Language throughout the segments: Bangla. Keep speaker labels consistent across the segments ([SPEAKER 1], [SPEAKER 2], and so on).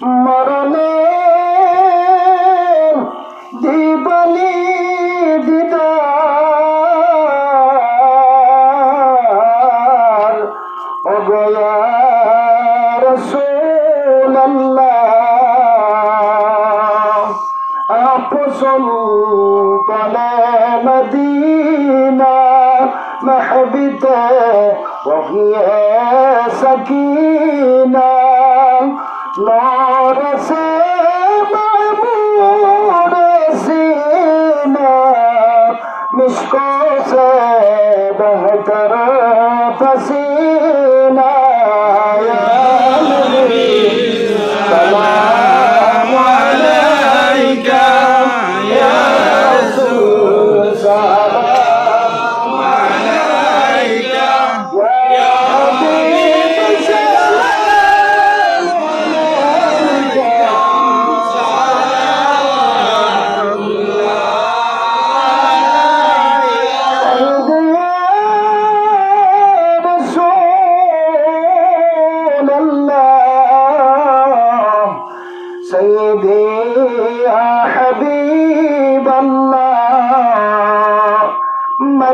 [SPEAKER 1] মরণের জীবনী দিদার। অগয়া রসুল্লাহ আপসল তলে মদিনা محبته وهي سكينه লরসে মামুরে সিনা মিশকো সে বেহতর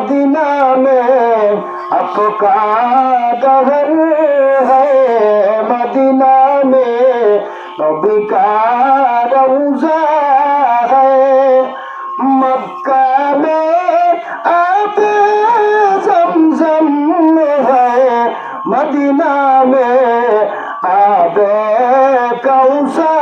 [SPEAKER 1] मदीना में आपका कहर है मदीना में नबी का रोजा है मक्का में आप जमजम है मदीना में आबे
[SPEAKER 2] कौसा